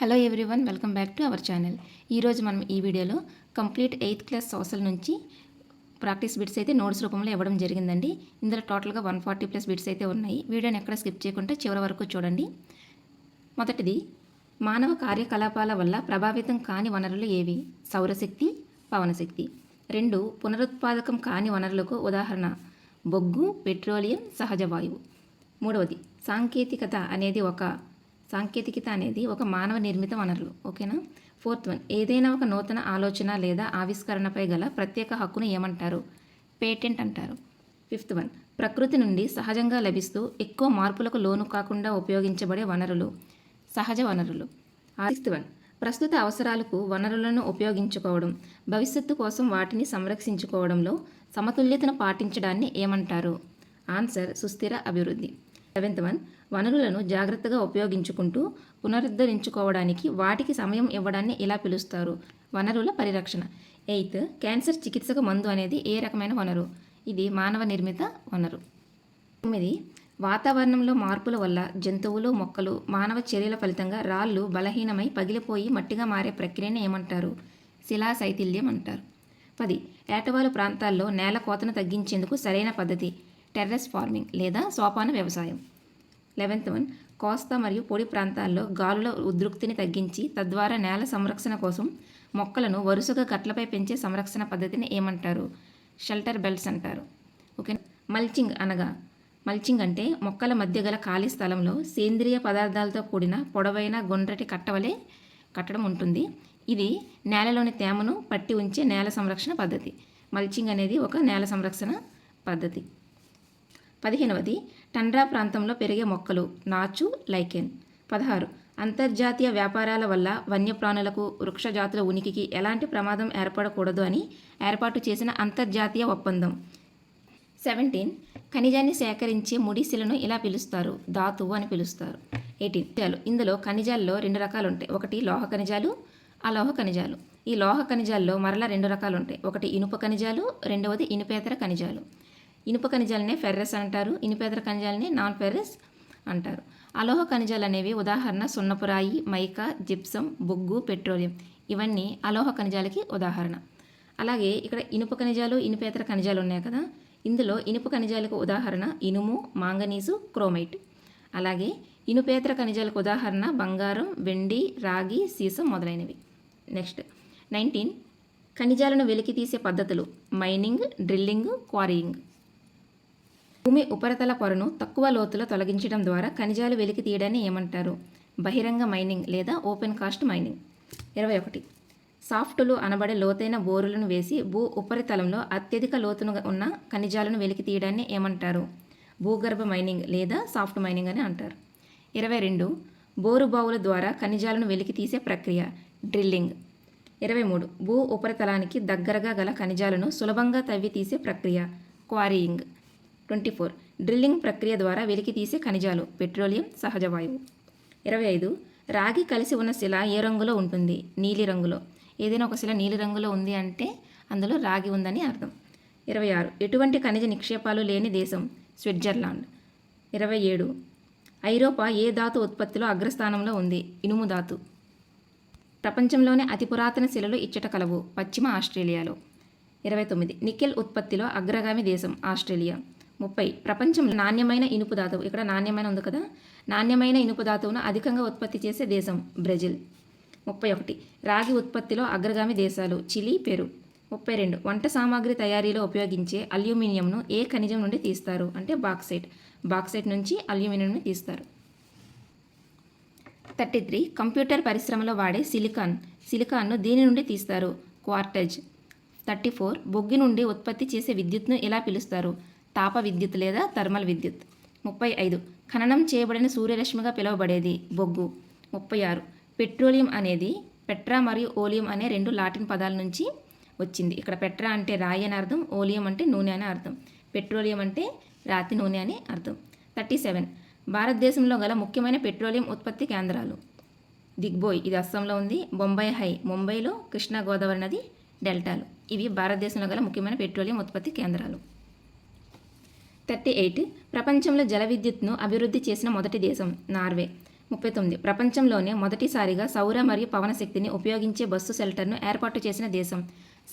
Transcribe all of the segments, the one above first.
Hello everyone welcome back to our channel ఈరోజు మనం ఈ వీడియోలో కంప్లీట్ ఎయిత్ క్లాస్ సోషల్ నుంచి ప్రాక్టీస్ బిట్స్ అయితే నోట్స్ రూపంలో ఇవ్వడం జరిగిందండి. ఇందులో టోటల్గా వన్ ఫార్టీ ప్లస్ బిట్స్ అయితే ఉన్నాయి. వీడియోని ఎక్కడ స్కిప్ చేయకుండా చివరి వరకు చూడండి. మొదటిది మానవ కార్యకలాపాల వల్ల ప్రభావితం కాని వనరులు ఏవి? సౌరశక్తి పవనశక్తి. రెండు పునరుత్పాదకం కాని వనరులకు ఉదాహరణ బొగ్గు పెట్రోలియం సహజ వాయువు. మూడవది సాంకేతికత అనేది ఒక సాంకేతికత అనేది ఒక మానవ నిర్మిత వనరులు ఓకేనా? ఫోర్త్ వన్ ఏదైనా ఒక నూతన ఆలోచన లేదా ఆవిష్కరణపై గల ప్రత్యేక హక్కును ఏమంటారు? పేటెంట్ అంటారు. ఫిఫ్త్ వన్ ప్రకృతి నుండి సహజంగా లభిస్తూ ఎక్కువ మార్పులకు లోను కాకుండా ఉపయోగించబడే వనరులు సహజ వనరులు. సిక్స్త్ వన్ ప్రస్తుత అవసరాలకు వనరులను ఉపయోగించుకోవడం భవిష్యత్తు కోసం వాటిని సంరక్షించుకోవడంలో సమతుల్యతను పాటించడాన్ని ఏమంటారు? ఆన్సర్ సుస్థిర అభివృద్ధి. సెవెంత్ వన్ వనరులను జాగ్రత్తగా ఉపయోగించుకుంటూ పునరుద్ధరించుకోవడానికి వాటికి సమయం ఇవ్వడాన్ని ఇలా పిలుస్తారు? వనరుల పరిరక్షణ. ఎయిత్ క్యాన్సర్ చికిత్సకు మందు అనేది ఏ రకమైన వనరు? ఇది మానవ నిర్మిత వనరు. తొమ్మిది వాతావరణంలో మార్పుల వల్ల జంతువులు మొక్కలు మానవ చర్యల ఫలితంగా రాళ్ళు బలహీనమై పగిలిపోయి మట్టిగా మారే ప్రక్రియను ఏమంటారు? శిలా శైథిల్యం అంటారు. పది ఏటవాలు ప్రాంతాల్లో నేల కోతను తగ్గించేందుకు సరైన పద్ధతి. టెర్రస్ ఫార్మింగ్ లేదా సోపాన వ్యవసాయం. లెవెన్త్ వన్ కోస్తా మరియు పొడి ప్రాంతాల్లో గాలుల ఉద్రిక్తిని తగ్గించి తద్వారా నేల సంరక్షణ కోసం మొక్కలను వరుసగా గట్లపై పెంచే సంరక్షణ పద్ధతిని ఏమంటారు? షెల్టర్ బెల్ట్స్ అంటారు. ఓకే మల్చింగ్ అనగా మల్చింగ్ అంటే మొక్కల మధ్య గల ఖాళీ స్థలంలో సేంద్రియ పదార్థాలతో కూడిన పొడవైన గుండ్రటి కట్టవలే కట్టడం ఉంటుంది. ఇది నేలలోని తేమను పట్టి ఉంచే నేల సంరక్షణ పద్ధతి. మల్చింగ్ అనేది ఒక నేల సంరక్షణ పద్ధతి. పదిహేనవది టండ్రా ప్రాంతంలో పెరిగే మొక్కలు నాచు లైకెన్. పదహారు అంతర్జాతీయ వ్యాపారాల వల్ల వన్యప్రాణులకు వృక్షజాతుల ఉనికికి ఎలాంటి ప్రమాదం ఏర్పడకూడదు అని ఏర్పాటు చేసిన అంతర్జాతీయ ఒప్పందం. సెవెంటీన్ ఖనిజాన్ని సేకరించే ముడిశిలను ఇలా పిలుస్తారు. ధాతువు అని పిలుస్తారు. ఎయిటీన్ ఇందులో ఖనిజాల్లో రెండు రకాలు ఉంటాయి ఒకటి లోహ ఖనిజాలు అలోహ ఖనిజాలు. ఈ లోహ ఖనిజాల్లో మరలా రెండు రకాలు ఉంటాయి ఒకటి ఇనుప ఖనిజాలు రెండవది ఇనుపేతర ఖనిజాలు. ఇనుప ఖనిజాలనే ఫెర్రస్ అంటారు ఇనుపేతర ఖనిజాలని నాన్ ఫెర్రస్ అంటారు. అలోహ ఖనిజాలు అనేవి ఉదాహరణ సున్నపురాయి మైకా జిప్సం బొగ్గు పెట్రోలియం. ఇవన్నీ అలోహ ఖనిజాలకి ఉదాహరణ. అలాగే ఇక్కడ ఇనుప ఖనిజాలు ఇనుపేతర ఖనిజాలు ఉన్నాయి కదా. ఇందులో ఇనుప ఖనిజాలకు ఉదాహరణ ఇనుము మాంగనీసు క్రోమైట్. అలాగే ఇనుపేతర ఖనిజాలకు ఉదాహరణ బంగారం వెండి రాగి సీసం మొదలైనవి. నెక్స్ట్. నైన్టీన్. ఖనిజాలను వెలికి తీసే పద్ధతులు. Mining drilling quarrying. భూమి ఉపరితల పొరను తక్కువ లోతులో తొలగించడం ద్వారా ఖనిజాలు వెలికి తీయడాన్ని ఏమంటారు? బహిరంగ మైనింగ్ లేదా ఓపెన్ కాస్ట్ మైనింగ్. ఇరవై ఒకటి. సాఫ్టులు అనబడే లోతైన బోరులను వేసి భూ ఉపరితలంలో అత్యధిక లోతును ఉన్న ఖనిజాలను వెలికి తీయడాన్ని ఏమంటారు? భూగర్భ మైనింగ్ లేదా సాఫ్ట్ మైనింగ్ అని అంటారు. ఇరవై రెండు. బోరు బావుల ద్వారా ఖనిజాలను వెలికి తీసే ప్రక్రియ డ్రిల్లింగ్. ఇరవై మూడు. భూ ఉపరితలానికి దగ్గరగా గల ఖనిజాలను సులభంగా తవ్వి తీసే ప్రక్రియ క్వారీయింగ్. Twenty four. డ్రిల్లింగ్ ప్రక్రియ ద్వారా వెలికి తీసే ఖనిజాలు పెట్రోలియం సహజ వాయువు. ఇరవై ఐదు. రాగి కలిసి ఉన్న శిల ఏ రంగులో ఉంటుంది? నీలి రంగులో. ఏదైనా ఒక శిల నీలి రంగులో ఉంది అంటే అందులో రాగి ఉందని అర్థం. ఇరవై ఆరు. ఎటువంటి ఖనిజ నిక్షేపాలు లేని దేశం? స్విట్జర్లాండ్. ఇరవై ఏడు. ఐరోపా ఏ ధాతు ఉత్పత్తిలో అగ్రస్థానంలో ఉంది? ఇనుము ధాతు. ప్రపంచంలోనే అతి పురాతన శిలలు ఇచ్చట కలవు. పశ్చిమ ఆస్ట్రేలియాలో. ఇరవై తొమ్మిది. నికెల్ ఉత్పత్తిలో అగ్రగామి దేశం ఆస్ట్రేలియా. ముప్పై. ప్రపంచంలో నాణ్యమైన ఇనుపు ధాతువు. ఇక్కడ నాణ్యమైన ఉంది కదా? నాణ్యమైన ఇనుపు ధాతువును అధికంగా ఉత్పత్తి చేసే దేశం బ్రెజిల్. ముప్పై ఒకటి. రాగి ఉత్పత్తిలో అగ్రగామి దేశాలు చిలీ పెరు. ముప్పై రెండు. వంట సామాగ్రి తయారీలో ఉపయోగించే అల్యూమినియంను ఏ ఖనిజం నుండి తీస్తారు? అంటే బాక్సైట్. బాక్సైట్ నుంచి అల్యూమినియంను తీస్తారు. Thirty three. కంప్యూటర్ పరిశ్రమలో వాడే సిలికాన్. సిలికాన్ను దీని నుండి తీస్తారు. క్వార్టజ్. Thirty four. బొగ్గి నుండి ఉత్పత్తి చేసే విద్యుత్ను ఎలా పిలుస్తారు? తాప విద్యుత్ లేదా థర్మల్ విద్యుత్. ముప్పై ఐదు. ఖననం చేయబడిన సూర్యరశ్మిగా పిలువబడేది బొగ్గు. ముప్పై ఆరు. పెట్రోలియం అనేది పెట్రా మరియు ఓలియం అనే రెండు లాటిన్ పదాల నుంచి వచ్చింది. ఇక్కడ పెట్రా అంటే రాయి అని అర్థం ఓలియం అంటే నూనె అని అర్థం. పెట్రోలియం అంటే రాతి నూనె అని అర్థం. Thirty seven. భారతదేశంలో గల ముఖ్యమైన పెట్రోలియం ఉత్పత్తి కేంద్రాలు. దిగ్బోయ్ ఇది అస్సాంలో ఉంది. బొంబాయి హై. ముంబైలో కృష్ణా గోదావరి నది డెల్టాలు. ఇవి భారతదేశంలో గల ముఖ్యమైన పెట్రోలియం ఉత్పత్తి కేంద్రాలు. థర్టీ ఎయిట్ ప్రపంచంలో జల విద్యుత్ను అభివృద్ధి చేసిన మొదటి దేశం నార్వే. ముప్పై తొమ్మిది ప్రపంచంలోనే మొదటిసారిగా సౌర మరియు పవన శక్తిని ఉపయోగించే బస్సు షెల్టర్ను ఏర్పాటు చేసిన దేశం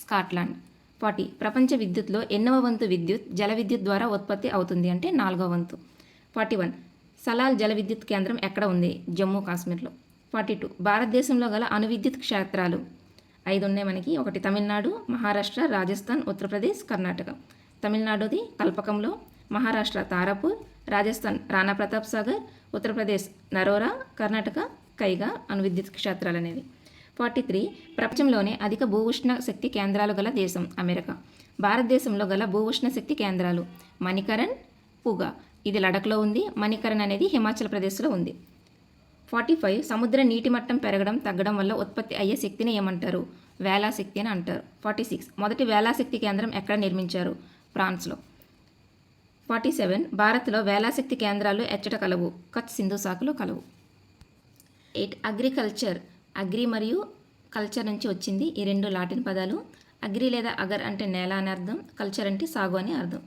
స్కాట్లాండ్. ఫార్టీ ప్రపంచ విద్యుత్లో ఎన్నవ వంతు విద్యుత్ జల విద్యుత్ ద్వారా ఉత్పత్తి అవుతుంది అంటే నాలుగవ వంతు. ఫార్టీ వన్ సలాల్ జల విద్యుత్ కేంద్రం ఎక్కడ ఉంది? జమ్మూ కాశ్మీర్లో. ఫార్టీ టూ భారతదేశంలో గల అణు విద్యుత్ క్షేత్రాలు. ఐదు ఉన్నాయి మనకి. ఒకటి తమిళనాడు మహారాష్ట్ర రాజస్థాన్ ఉత్తరప్రదేశ్ కర్ణాటక. తమిళనాడుది కల్పకంలో మహారాష్ట్ర తారాపూర్ రాజస్థాన్ రాణా ప్రతాప్ సాగర్ ఉత్తరప్రదేశ్ నరోరా కర్ణాటక కైగా అను విద్యుత్ క్షేత్రాలు అనేవి. ఫార్టీ త్రీ ప్రపంచంలోనే అధిక భూఉష్ణ శక్తి కేంద్రాలు గల దేశం అమెరికా. భారతదేశంలో గల భూఉష్ణ శక్తి కేంద్రాలు మణికరణ్ పుగా. ఇది లడఖ్లో ఉంది. మణికరణ్ అనేది హిమాచల్ ప్రదేశ్లో ఉంది. ఫార్టీ ఫైవ్ సముద్ర నీటి మట్టం పెరగడం తగ్గడం వల్ల ఉత్పత్తి అయ్యే శక్తిని ఏమంటారు? వేలాశక్తి అని అంటారు. ఫార్టీ సిక్స్ మొదటి వేలాశక్తి కేంద్రం ఎక్కడ నిర్మించారు? ఫ్రాన్స్లో. ఫార్టీ సెవెన్ భారత్లో వేలాశక్తి కేంద్రాలు ఎచ్చట కలవు. కచ్ సింధు శాఖలో కలవు. Eight agriculture. అగ్రి మరియు కల్చర్ నుంచి వచ్చింది ఈ రెండు లాటిన్ పదాలు. అగ్రి లేదా అగర్ అంటే నేల అని అర్థం కల్చర్ అంటే సాగు అని అర్థం.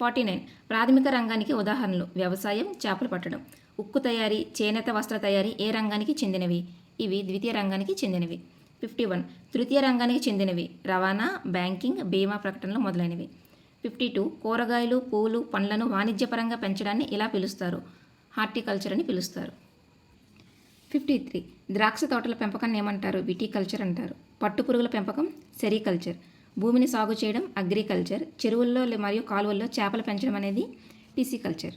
ఫార్టీ నైన్ ప్రాథమిక రంగానికి ఉదాహరణలు. వ్యవసాయం చేపలు పట్టడం. ఉక్కు తయారీ చేనేత వస్త్ర తయారీ ఏ రంగానికి చెందినవి? ఇవి ద్వితీయ రంగానికి చెందినవి. ఫిఫ్టీ వన్ తృతీయ రంగానికి చెందినవి. రవాణా బ్యాంకింగ్ బీమా ప్రకటనలు మొదలైనవి. ఫిఫ్టీ టూ కూరగాయలు పూలు పండ్లను వాణిజ్యపరంగా పెంచడాన్ని ఇలా పిలుస్తారు. హార్టికల్చర్ అని పిలుస్తారు. ఫిఫ్టీ త్రీ ద్రాక్ష తోటల పెంపకాన్ని ఏమంటారు? విటికల్చర్ అంటారు. పట్టుపురుగుల పెంపకం సెరికల్చర్. భూమిని సాగు చేయడం అగ్రికల్చర్. చెరువుల్లో మరియు కాలువల్లో చేపలు పెంచడం అనేది పిసికల్చర్.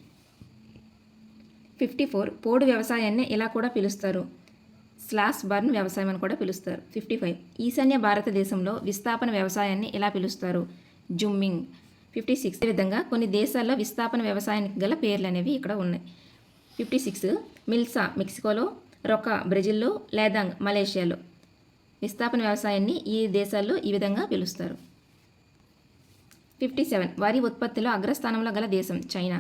ఫిఫ్టీ ఫోర్ పోడు వ్యవసాయాన్ని ఇలా కూడా పిలుస్తారు. స్లాస్ బర్న్ వ్యవసాయం అని కూడా పిలుస్తారు. ఫిఫ్టీ ఫైవ్ ఈశాన్య భారతదేశంలో విస్థాపన వ్యవసాయాన్ని ఇలా పిలుస్తారు. Jhumming fifty six. విధంగా కొన్ని దేశాల్లో విస్థాపన వ్యవసాయానికి గల పేర్లు అనేవి ఇక్కడ ఉన్నాయి. ఫిఫ్టీ సిక్స్ మిల్సా మెక్సికోలో రొకా బ్రెజిల్లో లేదాంగ్ మలేషియాలో. విస్థాపన వ్యవసాయాన్ని ఈ దేశాల్లో ఈ విధంగా పిలుస్తారు. ఫిఫ్టీ సెవెన్ వరి ఉత్పత్తిలో అగ్రస్థానంలో గల దేశం చైనా.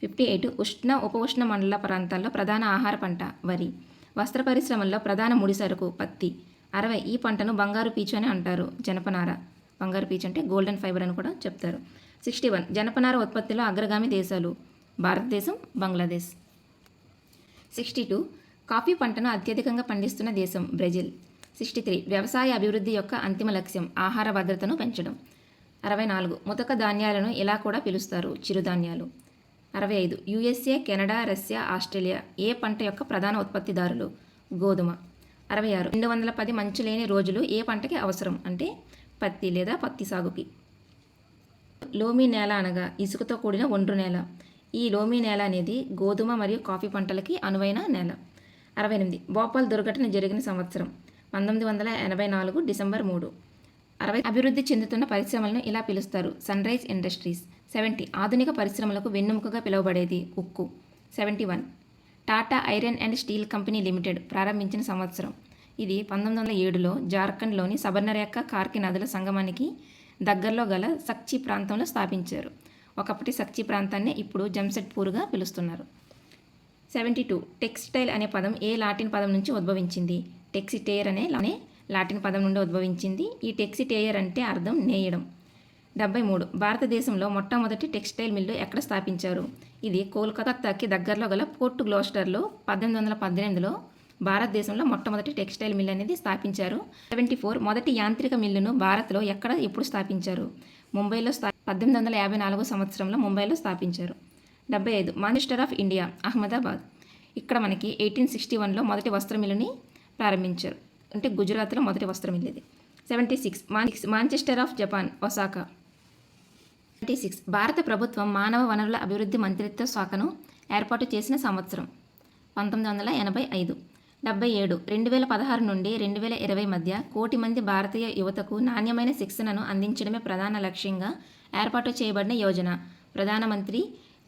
ఫిఫ్టీ ఎయిట్ ఉష్ణ ఉపఉష్ణ మండల ప్రాంతాల్లో ప్రధాన ఆహార పంట వరి. వస్త్ర పరిశ్రమల్లో ప్రధాన ముడిసరుకు పత్తి. అరవై ఈ పంటను బంగారు పీచు అని అంటారు జనపనార. బంగారు పీచు అంటే గోల్డెన్ ఫైబర్ అని కూడా చెప్తారు. సిక్స్టీ వన్ జనపనార ఉత్పత్తిలో అగ్రగామి దేశాలు భారతదేశం బంగ్లాదేశ్. సిక్స్టీ టూ కాఫీ పంటను అత్యధికంగా పండిస్తున్న దేశం బ్రెజిల్. సిక్స్టీ త్రీ వ్యవసాయ అభివృద్ధి యొక్క అంతిమ లక్ష్యం ఆహార భద్రతను పెంచడం. అరవై నాలుగు ముతక ధాన్యాలను ఇలా కూడా పిలుస్తారు చిరుధాన్యాలు. అరవై ఐదు యుఎస్ఏ కెనడా రష్యా ఆస్ట్రేలియా ఏ పంట యొక్క ప్రధాన ఉత్పత్తిదారులు? గోధుమ. అరవై ఆరు రెండు వందల పది మంచు లేని రోజులు ఏ పంటకి అవసరం? అంటే పత్తి లేదా పత్తి సాగుకి. లోమి నేల అనగా ఇసుకతో కూడిన ఒండ్రు నేల. ఈ లోమీ నేల అనేది గోధుమ మరియు కాఫీ పంటలకి అనువైన నేల. అరవై ఎనిమిది. భోపాల్ దుర్ఘటన జరిగిన సంవత్సరం. పంతొమ్మిది వందల ఎనభై నాలుగు డిసెంబర్ మూడు. అరవై అభివృద్ధి చెందుతున్న పరిశ్రమలను ఇలా పిలుస్తారు. Sunrise industries. సెవెంటీ. ఆధునిక పరిశ్రమలకు వెన్నెముకగా పిలువబడేది ఉక్కు. Seventy one. Tata iron and steel company limited ప్రారంభించిన సంవత్సరం. ఇది పంతొమ్మిది వందల ఏడులో జార్ఖండ్లోని సబర్ణరేఖ కార్కి నదుల సంగమానికి దగ్గరలో గల సక్చి ప్రాంతంలో స్థాపించారు. ఒకప్పటి సక్చి ప్రాంతాన్ని ఇప్పుడు జంసెడ్పూర్గా పిలుస్తున్నారు. సెవెంటీ టూ టెక్స్టైల్ అనే పదం ఏ లాటిన్ పదం నుంచి ఉద్భవించింది? టెక్సిటేయర్ అనే అనే లాటిన్ పదం నుండి ఉద్భవించింది. ఈ టెక్సిటేయర్ అంటే అర్థం నేయడం. డెబ్బై మూడు భారతదేశంలో మొట్టమొదటి టెక్స్టైల్ మిల్లు ఎక్కడ స్థాపించారు? ఇది కోల్కతాకి దగ్గరలో గల పోర్ట్ గ్లోస్టర్లో పద్దెనిమిది వందల పద్దెనిమిదిలో భారతదేశంలో మొట్టమొదటి టెక్స్టైల్ మిల్ అనేది స్థాపించారు. సెవెంటీ ఫోర్ మొదటి యాంత్రిక మిల్లును భారత్లో ఎక్కడ ఎప్పుడు స్థాపించారు? ముంబైలో స్థా పద్దెనిమిది వందల యాభై నాలుగో సంవత్సరంలో ముంబైలో స్థాపించారు. డెబ్బై ఐదు మానిస్టర్ ఆఫ్ ఇండియా అహ్మదాబాద్. ఇక్కడ మనకి ఎయిటీన్ సిక్స్టీ వన్లో మొదటి వస్త్ర మిల్లుని ప్రారంభించారు. అంటే గుజరాత్లో మొదటి వస్త్ర మిల్ ఇది. Seventy six Manchester of Japan Osaka. Seventy six భారత ప్రభుత్వం మానవ వనరుల అభివృద్ధి మంత్రిత్వ శాఖను ఏర్పాటు చేసిన సంవత్సరం. పంతొమ్మిది వందల ఎనభై ఐదు. డెబ్బై ఏడు రెండు వేల పదహారు నుండి రెండు వేల ఇరవై మధ్య కోటి మంది భారతీయ యువతకు నాణ్యమైన శిక్షణను అందించడమే ప్రధాన లక్ష్యంగా ఏర్పాటు చేయబడిన యోజన. ప్రధానమంత్రి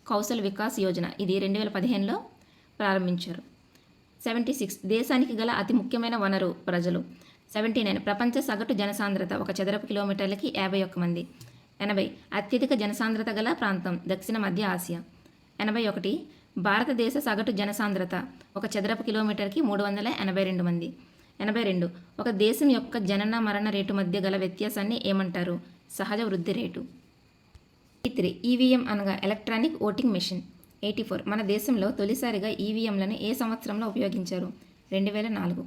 కౌశల్ వికాస్ యోజన. ఇది రెండు వేల పదిహేనులో ప్రారంభించారు. సెవెంటీ సిక్స్ దేశానికి గల అతి ముఖ్యమైన వనరు ప్రజలు. సెవెంటీ నైన్ ప్రపంచ సగటు జనసాంద్రత ఒక చదరపు కిలోమీటర్లకి యాభై ఒక్క మంది. ఎనభై అత్యధిక జనసాంద్రత గల ప్రాంతం దక్షిణ మధ్య ఆసియా. ఎనభై ఒకటి భారతదేశ సగటు జనసాంద్రత ఒక చదరపు కిలోమీటర్కి మూడు వందల ఎనభై రెండు మంది. ఎనభై రెండు. ఒక దేశం యొక్క జనన మరణ రేటు మధ్య గల వ్యత్యాసాన్ని ఏమంటారు? సహజ వృద్ధి రేటు. త్రీ ఈవీఎం అనగా electronic voting machine. Eighty four. మన దేశంలో తొలిసారిగా ఈవీఎంలను ఏ సంవత్సరంలో ఉపయోగించారు? రెండు వేల నాలుగు.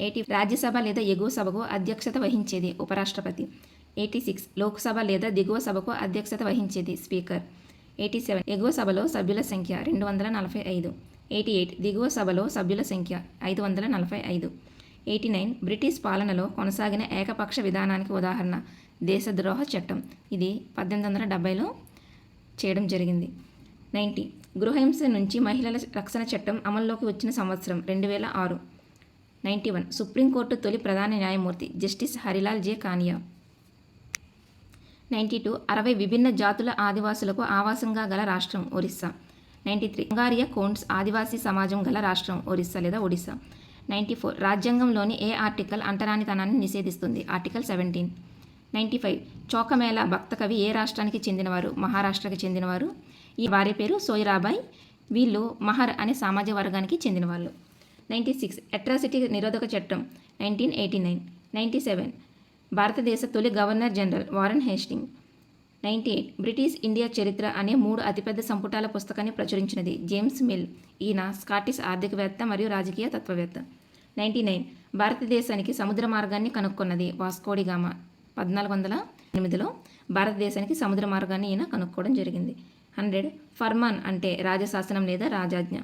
ఎయిటీ. రాజ్యసభ లేదా ఎగువ సభకు అధ్యక్షత వహించేది ఉపరాష్ట్రపతి. Eighty six. లోక్సభ లేదా దిగువ సభకు అధ్యక్షత వహించేది స్పీకర్. Eighty seven. ఎగువ సభలో సభ్యుల సంఖ్య రెండు వందల నలభై ఐదు. Eighty eight. దిగువ సభలో సభ్యుల సంఖ్య ఐదు వందల నలభై ఐదు. Eighty nine. బ్రిటిష్ పాలనలో కొనసాగిన ఏకపక్ష విధానానికి ఉదాహరణ దేశద్రోహ చట్టం. ఇది పద్దెనిమిది వందల డెబ్బైలో చేయడం జరిగింది. నైంటీ. గృహహింస నుంచి మహిళల రక్షణ చట్టం అమల్లోకి వచ్చిన సంవత్సరం రెండు వేల ఆరు. Ninety one. సుప్రీంకోర్టు తొలి ప్రధాన న్యాయమూర్తి justice Harilal J. Kania. Ninety two అరవై విభిన్న జాతుల ఆదివాసులకు ఆవాసంగా గల రాష్ట్రం ఒరిస్సా. నైంటీ త్రీ హంగారియా కోండ్స్ ఆదివాసీ సమాజం గల రాష్ట్రం ఒరిస్సా లేదా ఒడిస్సా. నైంటీ ఫోర్ రాజ్యాంగంలోని ఏ ఆర్టికల్ అంటరానితనాన్ని నిషేధిస్తుంది? Article seventeen. Ninety five Chokhamela భక్త కవి ఏ రాష్ట్రానికి చెందినవారు? మహారాష్ట్రకి చెందినవారు? ఈ వారి పేరు సోయిరాబాయ్. వీళ్ళు మహర్ అనే సామాజిక వర్గానికి చెందినవాళ్ళు. నైంటీ సిక్స్ అట్రాసిటీ నిరోధక చట్టం nineteen eighty nine. Ninety seven భారతదేశ తొలి governor general Warren Hastings. Ninety eight British India చరిత్ర అనే మూడు అతిపెద్ద సంపుటాల పుస్తకాన్ని ప్రచురించినది జేమ్స్ మిల్ ఈయన స్కాటిష్ ఆర్థికవేత్త మరియు రాజకీయ తత్వవేత్త. నైంటీ నైన్ భారతదేశానికి సముద్ర మార్గాన్ని కనుక్కున్నది వాస్కోడిగామ పద్నాలుగు వందల ఎనిమిదిలో భారతదేశానికి సముద్ర మార్గాన్ని ఈయన కనుక్కోవడం జరిగింది. హండ్రెడ్ ఫర్మాన్ అంటే రాజశాసనం లేదా రాజాజ్ఞ.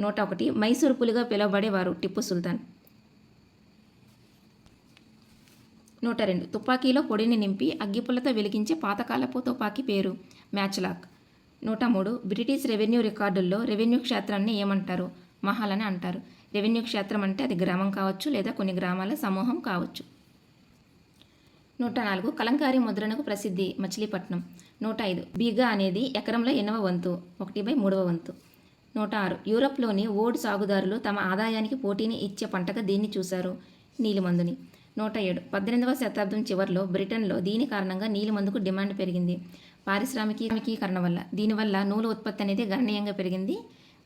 నూట ఒకటి మైసూరు పులిగా పిలువబడేవారు టిప్పు సుల్తాన్. నూట రెండు. తుపాకీలో పొడిని నింపి అగ్గిపుల్లతో వెలిగించే పాతకాలపు తుపాకీ పేరు మ్యాచ్లాక్. నూట మూడు. బ్రిటిష్ రెవెన్యూ రికార్డుల్లో రెవెన్యూ క్షేత్రాన్ని ఏమంటారు? మహల్ అని అంటారు. రెవెన్యూ క్షేత్రం అంటే అది గ్రామం కావచ్చు లేదా కొన్ని గ్రామాల సమూహం కావచ్చు. నూట నాలుగు. కలంకారీ ముద్రణకు ప్రసిద్ధి మచిలీపట్నం. నూట ఐదు. బీగా అనేది ఎకరంలో ఎన్నవ వంతు ఒకటి బై మూడవ వంతు. నూట ఆరు. యూరప్లోని ఓడ్ సాగుదారులు తమ ఆదాయానికి పోటీని ఇచ్చే పంటగా దీన్ని చూశారు నీలిమందుని. నూట ఏడు పద్దెనిమిదవ శతాబ్దం చివరిలో బ్రిటన్లో దీని కారణంగా నీలి మందుకు డిమాండ్ పెరిగింది. పారిశ్రామికీకరణ వల్ల. దీనివల్ల నూలు ఉత్పత్తి అనేది గణనీయంగా పెరిగింది.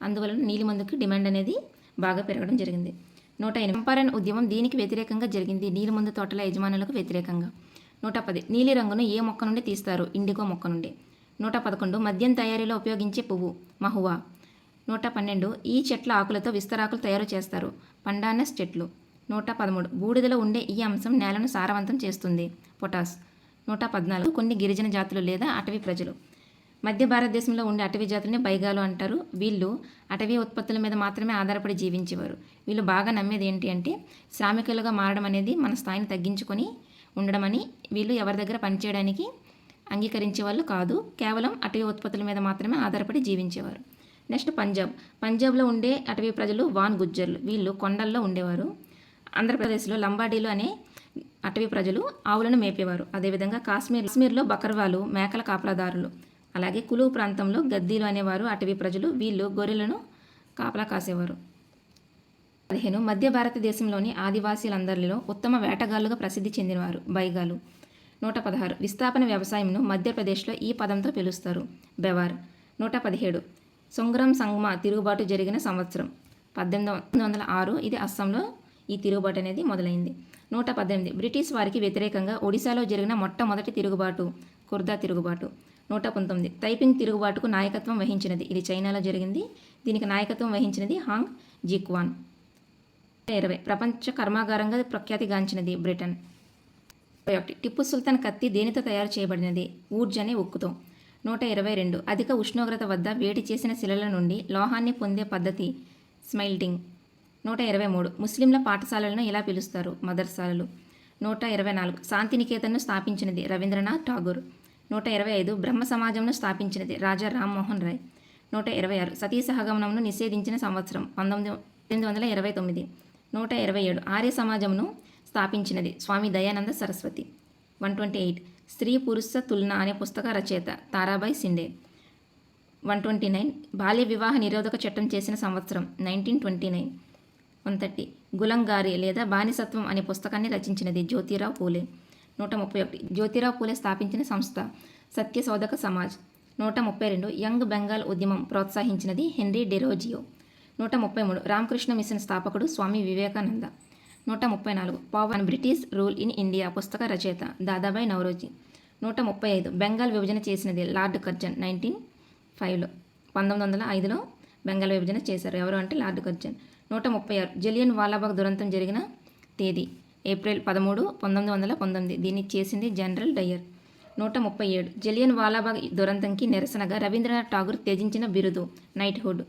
అందువలన నీలి మందుకు డిమాండ్ అనేది బాగా పెరగడం జరిగింది. నూట ఎనిమిది చంపారన్ ఉద్యమం దీనికి వ్యతిరేకంగా జరిగింది. నీలిమందు తోటల యజమానులకు వ్యతిరేకంగా. నూట పది నీలి రంగును ఏ మొక్క నుండి తీస్తారు? ఇండిగో మొక్క నుండి. నూట పదకొండు మద్యం తయారీలో ఉపయోగించే పువ్వు మహువా. నూట పన్నెండు. ఈ చెట్ల ఆకులతో విస్తరాకులు తయారు చేస్తారు. పండానస్ చెట్లు. నూట పదమూడు. బూడిదలో ఉండే ఈ అంశం నేలను సారవంతం చేస్తుంది. పొటాస్. నూట పద్నాలుగు. కొన్ని గిరిజన జాతులు లేదా అటవీ ప్రజలు. మధ్య భారతదేశంలో ఉండే అటవీ జాతులని బైగాలు అంటారు. వీళ్ళు అటవీ ఉత్పత్తుల మీద మాత్రమే ఆధారపడి జీవించేవారు. వీళ్ళు బాగా నమ్మేది ఏంటి అంటే శ్రామికులుగా మారడం అనేది మన స్థాయిని తగ్గించుకొని ఉండడమని వీళ్ళు ఎవరి దగ్గర పనిచేయడానికి అంగీకరించే వాళ్ళు కాదు. కేవలం అటవీ ఉత్పత్తుల మీద మాత్రమే ఆధారపడి జీవించేవారు. నెక్స్ట్ పంజాబ్. పంజాబ్లో ఉండే అటవీ ప్రజలు వాన్ గుజ్జర్లు. వీళ్ళు కొండల్లో ఉండేవారు. ఆంధ్రప్రదేశ్లో లంబాడీలు అనే అటవీ ప్రజలు ఆవులను మేపేవారు. అదేవిధంగా కాశ్మీర్ కాశ్మీర్లో బకర్వాలు మేకల కాపలాదారులు అలాగే కులువు ప్రాంతంలో గద్దీలు అనేవారు అటవీ ప్రజలు. వీళ్ళు గొర్రెలను కాపలా కాసేవారు. పదిహేను మధ్య భారతదేశంలోని ఆదివాసీలందరిలో ఉత్తమ వేటగాళ్ళుగా ప్రసిద్ధి చెందినవారు బైగాలు. నూట పదహారు విస్థాపన వ్యవసాయంను మధ్యప్రదేశ్లో ఈ పదంతో పిలుస్తారు. బెవార్ నూట పదిహేడు సుంగ్రం సంగ్మా తిరుగుబాటు జరిగిన సంవత్సరం. పద్దెనిమిది వందల ఆరు ఇది అస్సాంలో ఈ తిరుగుబాటు అనేది మొదలైంది. నూట పద్దెనిమిది. బ్రిటిష్ వారికి వ్యతిరేకంగా ఒడిశాలో జరిగిన మొట్టమొదటి తిరుగుబాటు కుర్దా తిరుగుబాటు. నూట పంతొమ్మిది. తైపింగ్ తిరుగుబాటుకు నాయకత్వం వహించినది. ఇది చైనాలో జరిగింది. దీనికి నాయకత్వం వహించినది హాంగ్ జిక్వాన్. ఇరవై. ప్రపంచ కర్మాగారంగా ప్రఖ్యాతిగాంచినది బ్రిటన్. ఒకటి. టిప్పు సుల్తాన్ కత్తి దేనితో తయారు చేయబడినది? ఊర్జ్ అనే ఉక్కుతో. నూట ఇరవై రెండు. అధిక ఉష్ణోగ్రత వద్ద వేడి చేసిన శిలల నుండి లోహాన్ని పొందే పద్ధతి స్మైల్టింగ్ నూట ఇరవై మూడు. ముస్లింల పాఠశాలలను ఇలా పిలుస్తారు? మదర్సాలలు. నూట ఇరవై నాలుగు. శాంతినికేతన్ను స్థాపించినది రవీంద్రనాథ్ ఠాగూర్. నూట ఇరవై ఐదు. బ్రహ్మ సమాజంను స్థాపించినది రాజా రామ్మోహన్ రాయ్. నూట ఇరవై ఆరు. సతీ సహగమనంను నిషేధించిన సంవత్సరం పంతొమ్మిది ఎనిమిది వందల ఇరవై తొమ్మిది. నూట ఇరవై ఏడు. ఆర్య సమాజంను స్థాపించినది Swami Dayananda Saraswati. One twenty eight. స్త్రీ పురుష తులన అనే పుస్తక రచయిత Tarabai Shinde. One twenty nine. బాల్య వివాహ నిరోధక చట్టం చేసిన సంవత్సరం nineteen twenty nine. One thirty. Gulamgiri లేదా బానిసత్వం అనే పుస్తకాన్ని రచించినది జ్యోతిరావు పూలే. నూట ముప్పై ఒకటి. జ్యోతిరావు పూలే స్థాపించిన సంస్థ. సత్యశోధక సమాజ్. నూట ముప్పై రెండు. యంగ్ బెంగాల్ ఉద్యమం ప్రోత్సహించినది హెన్రీ డెరోజియో. నూట ముప్పై మూడు. రామకృష్ణ మిషన్ స్థాపకుడు స్వామి వివేకానంద. నూట ముప్పై నాలుగు. పవన్ బ్రిటిష్ రూల్ ఇన్ ఇండియా పుస్తక రచయిత దాదాబాయ్ నవరోజీ నూట ముప్పై ఐదు. బెంగాల్ విభజన చేసినది లార్డ్ కర్జన్ నైన్టీన్ ఫైవ్లో. పంతొమ్మిది వందల ఐదులో బెంగాల్ విభజన చేశారు. ఎవరు అంటే లార్డ్ కర్జన్ నూట ముప్పై ఆరు. జలియన్ వాలాబాగ్ దురంతం జరిగిన తేదీ ఏప్రిల్ పదమూడు పంతొమ్మిది వందల పంతొమ్మిది. దీన్ని చేసింది జనరల్ డయర్ నూట ముప్పై ఏడు. జలియన్ వాలాబాగ్ దురంతంకి నిరసనగా రవీంద్రనాథ్ ఠాగూర్ త్యజించిన బిరుదు నైట్హుడ్.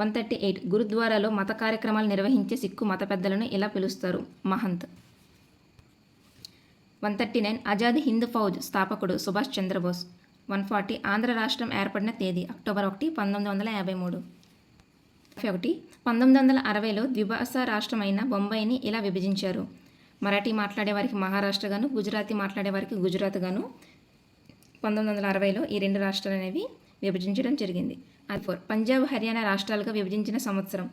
One thirty eight. గురుద్వారాలో మత కార్యక్రమాలు నిర్వహించే సిక్కు మత పెద్దలను ఇలా పిలుస్తారు? Mahant. One thirty nine. Azad Hind Fauj స్థాపకుడు సుభాష్ చంద్రబోస్. One forty. ఆంధ్ర రాష్ట్రం ఏర్పడిన తేదీ అక్టోబర్ ఒకటి పంతొమ్మిది వందల యాభై మూడు. ఒకటి. పంతొమ్మిది వందల అరవైలో ద్విభాషా రాష్ట్రమైన బొంబాయిని ఇలా విభజించారు. మరాఠీ మాట్లాడే వారికి మహారాష్ట్ర గాను గుజరాతీ మాట్లాడే వారికి గుజరాత్ గాను పంతొమ్మిది వందల అరవైలో ఈ రెండు రాష్ట్రాలు అనేవి విభజించడం జరిగింది. అది ఫోర్ పంజాబ్ హర్యానా రాష్ట్రాలుగా విభజించిన సంవత్సరం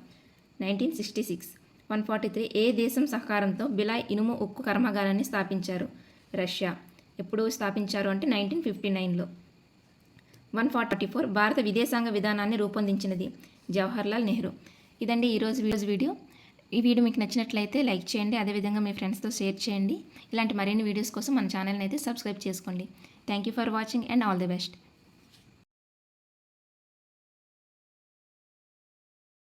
nineteen sixty six. One forty three. ఏ దేశం సహకారంతో బిలాయ్ ఇనుము ఉక్కు కర్మాగారాన్ని స్థాపించారు? రష్యా. ఎప్పుడు స్థాపించారు అంటే నైన్టీన్ ఫిఫ్టీ నైన్లో. వన్ ఫార్టీ ఫోర్ భారత విదేశాంగ విధానాన్ని రూపొందించినది జవహర్లాల్ నెహ్రూ. ఇదండి ఈరోజు ఈరోజు వీడియో. ఈ వీడియో మీకు నచ్చినట్లయితే లైక్ చేయండి అదేవిధంగా మీ ఫ్రెండ్స్తో షేర్ చేయండి. ఇలాంటి మరిన్ని వీడియోస్ కోసం మన ఛానల్ని అయితే సబ్స్క్రైబ్ చేసుకోండి. Thank you for watching and all the best.